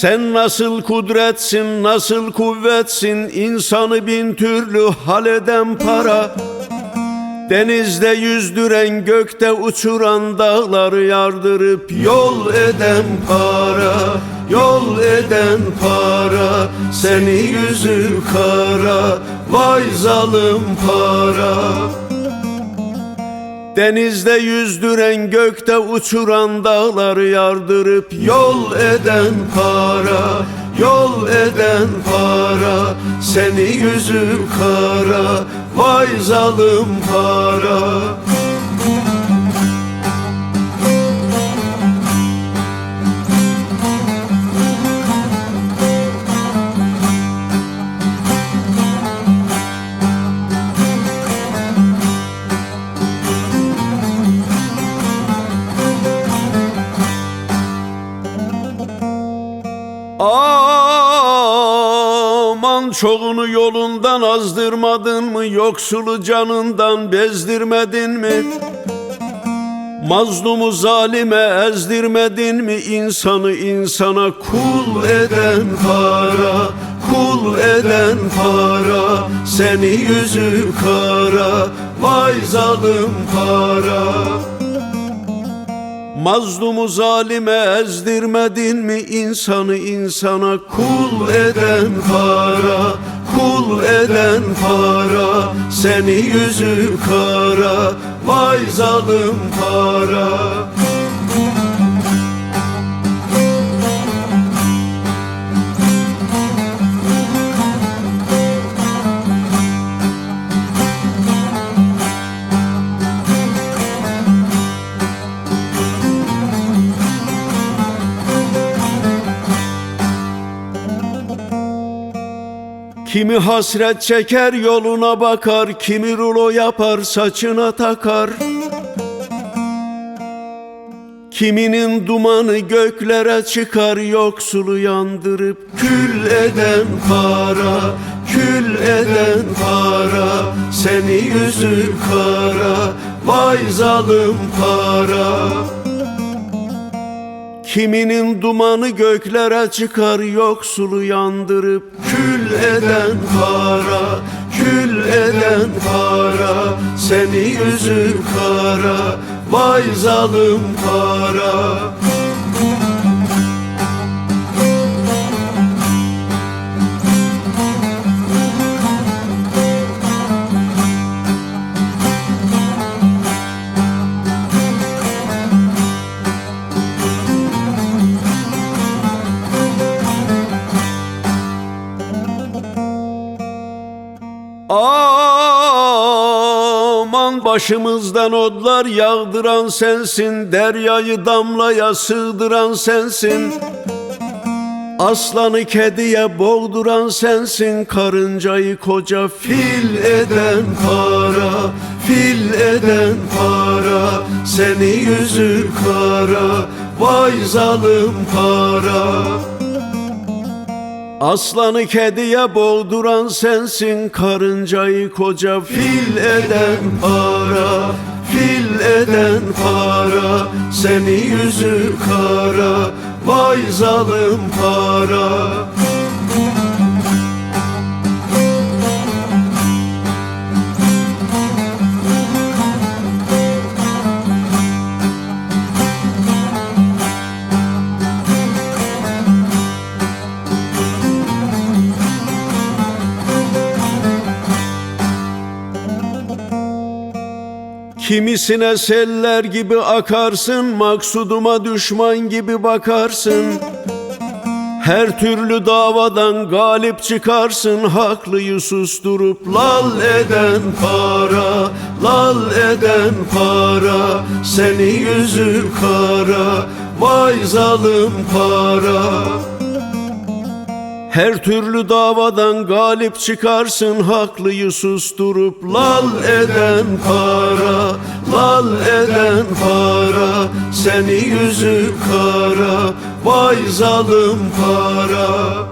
Sen nasıl kudretsin, nasıl kuvvetsin, insanı bin türlü hal eden para. Denizde yüzdüren, gökte uçuran, dağları yardırıp yol eden para. Yol eden para, seni yüzü kara, vay zalim para. Denizde yüzdüren, gökte uçuran, dağları yardırıp yol eden para, yol eden para, seni yüzü kara, vay zalim para. Çoğunu yolundan azdırmadın mı Yoksulu canından bezdirmedin mi? Mazlumu zalime ezdirmedin mi? İnsanı insana kul eden para Kul eden para Seni yüzü kara Vay zalim para Mazlumu zalime ezdirmedin mi insanı insana? Kul eden para kul eden para seni yüzü kara vay zalim para Kimi hasret çeker yoluna bakar Kimi rulo yapar saçına takar. Kiminin dumanı göklere çıkar Yoksulu yandırıp kül eden para Kül eden para Seni yüzü kara Vay zalim para Kiminin dumanı göklere çıkar yoksulu yandırıp Kül eden para, kül eden para Seni yüzü kara, vay zalim para başımızdan odlar yağdıran sensin Deryayı damlaya sığdıran sensin. Aslanı kediye boğduran sensin Karıncayı koca fil eden para Fil eden para Seni yüzü kara Vay zalim para Aslanı kediye boğduran sensin Karıncayı koca fil eden para Fil eden para Seni yüzü kara Vay zalim para Kimisine seller gibi akarsın Maksuduma düşman gibi bakarsın. Her türlü davadan galip çıkarsın Haklıyı susturup lal eden para Lal eden para. Seni yüzü kara Vay zalim para her türlü davadan galip çıkarsın Haklıyı susturup lal eden para Lal eden para Seni yüzü kara Vay zalim para